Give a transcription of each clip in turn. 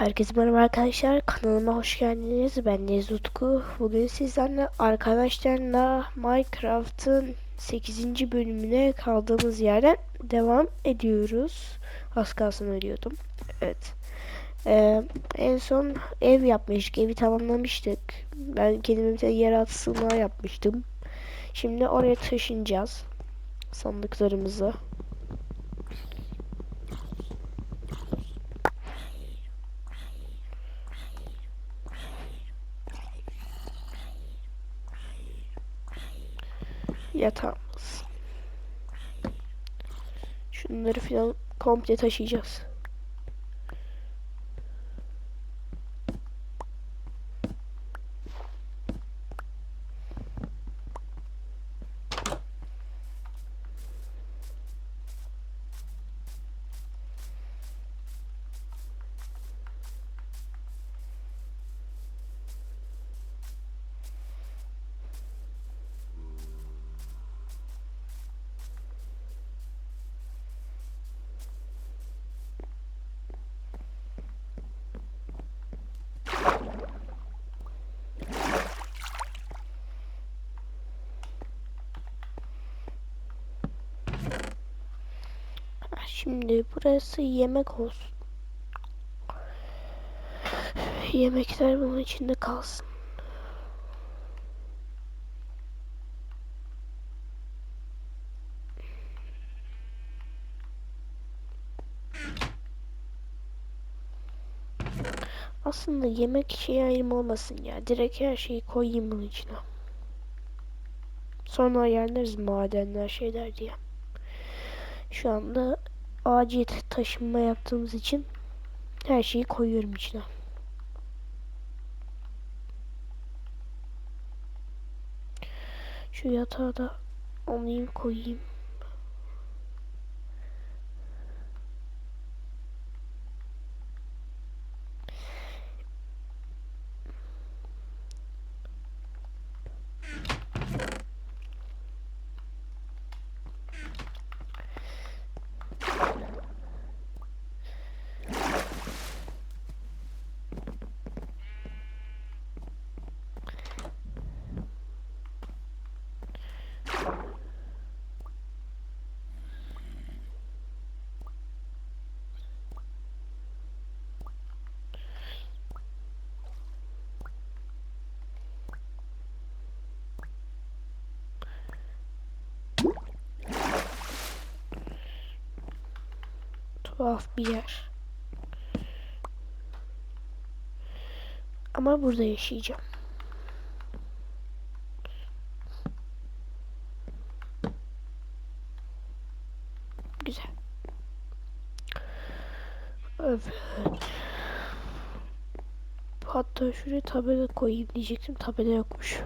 Herkese merhaba arkadaşlar. Kanalıma hoş geldiniz. Ben Deniz Utku. Bugün sizlerle arkadaşlarla Minecraft'ın 8. bölümüne kaldığımız yerden devam ediyoruz. Az kalsın ölüyordum. Evet. Ee, en son ev yapmıştık. Evi tamamlamıştık. Ben kendime bir tane yeraltı sığınağı yapmıştım. Şimdi oraya taşınacağız. Sandıklarımızı. Yatağımız. Şunları filan komple taşıyacağız. Şimdi burası yemek olsun. Yemekler bunun içinde kalsın. Aslında yemek şey ayrım olmasın ya. Direkt her şeyi koyayım bunun içine. Sonra ayarlarız madenler şeyler diye. Şu anda acil taşınma yaptığımız için her şeyi koyuyorum içine. Şu yatağı da alayım koyayım. Tuhaf bir yer. Ama burada yaşayacağım. Güzel. Evet. Hatta şuraya tabela koyayım diyecektim. Tabela yokmuş.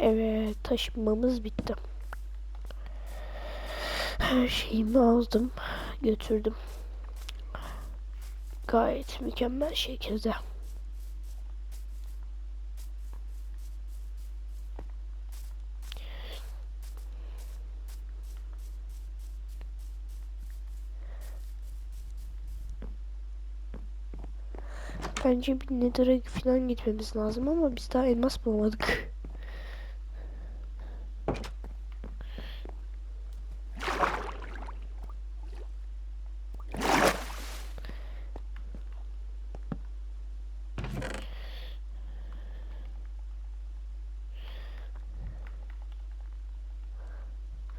Evet taşınmamız bitti. Her şeyimi aldım götürdüm. Gayet mükemmel şekilde. Bence bir Nether'a falan gitmemiz lazım ama biz daha elmas bulamadık.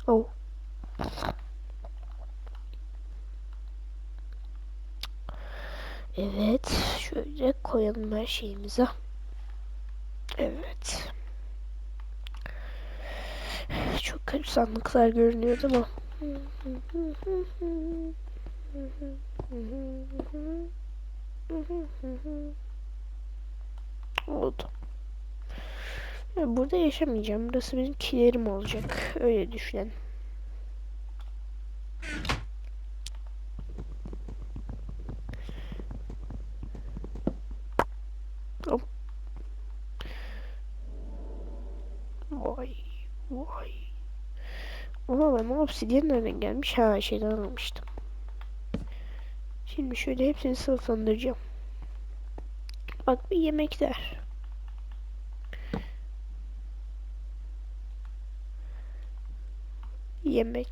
Oh. Evet. Şöyle koyalım her şeyimize. Evet. Çok garip sandıklar görünüyordu ama. Oldu. Burada yaşamayacağım. Burası benim kilerim olacak. Öyle düşünelim. Hop. Vay vay. Ama ben obsidyen nereden gelmiş? Ha şeyden almıştım. Şimdi şöyle hepsini sınıflandıracağım. Bak bir yemekler. Yemek.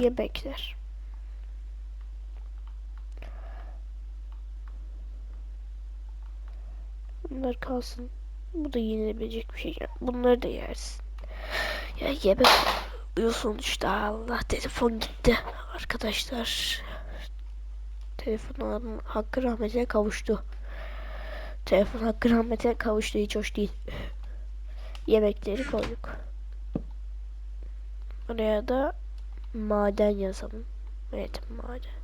Yemekler. Bunlar kalsın. Bu da yenilebilecek bir şey. Bunları da yersin. Ya yemek oluyor sonuçta. Allah telefon gitti. Arkadaşlar. Telefonun hakkı rahmetine kavuştu. Telefon hakkı rahmetine kavuştu. Hiç hoş değil. Yemekleri koyduk. Oraya da maden yazalım. Evet maden.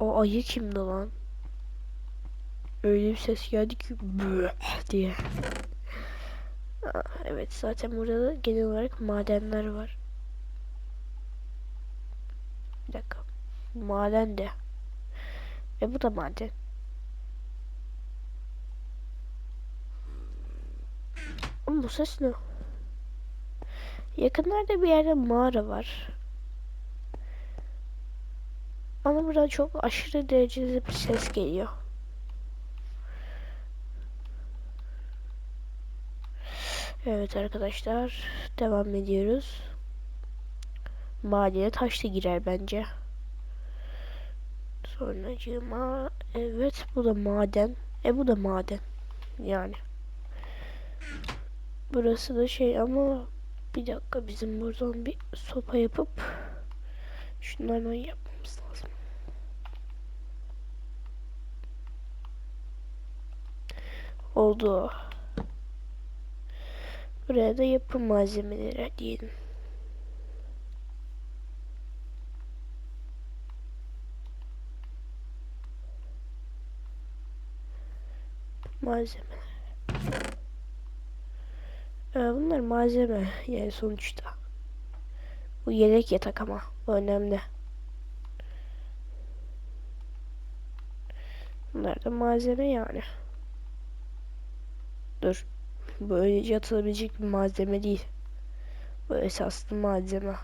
O ayı kimdi lan? Öyle bir ses geldi ki diye. Aa, evet zaten burada da genel olarak madenler var. Bir dakika. Maden de. E bu da maden. Ama bu ses ne? Yakınlarda bir yerde mağara var. Ama buradan çok aşırı derecede bir ses geliyor. Evet arkadaşlar devam ediyoruz. Madene taş da girer bence. Sonracığıma evet bu da maden. E bu da maden. Yani. Burası da şey ama bir dakika bizim buradan bir sopa yapıp şunlardan yapmamız lazım. Oldu. Buraya da yapım malzemeleri diyelim. Malzeme. Ee, bunlar malzeme yani sonuçta. Bu yelek yatak ama bu önemli. Bunlar da malzeme yani. Dur. Böylece atılabilecek bir malzeme değil. Bu esaslı malzeme.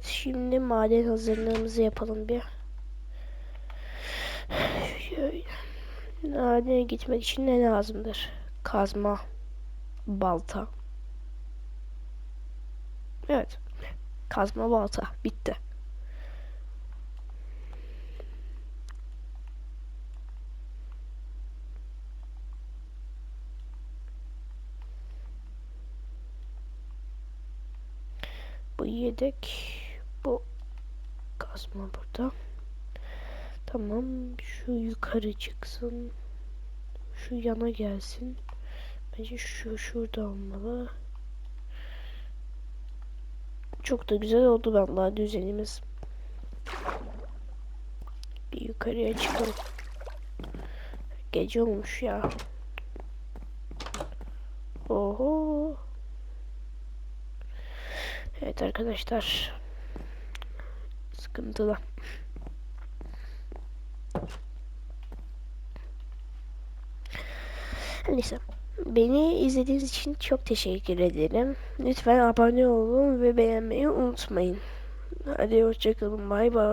Evet, şimdi maden hazırlığımızı yapalım bir. Madene gitmek için ne lazımdır? Kazma, balta. Evet. Kazma, balta. Bitti. Bu yedek. Bu kazma burada. Tamam. Şu yukarı çıksın. Şu yana gelsin. Bence şu şurada olmalı. Çok da güzel oldu vallahi düzenimiz. Bir yukarıya çıkalım. Gece olmuş ya. Oho. Evet arkadaşlar. Sıkıntılı. Neyse. Beni izlediğiniz için çok teşekkür ederim. Lütfen abone olun ve beğenmeyi unutmayın. Hadi hoşçakalın. Bay bay.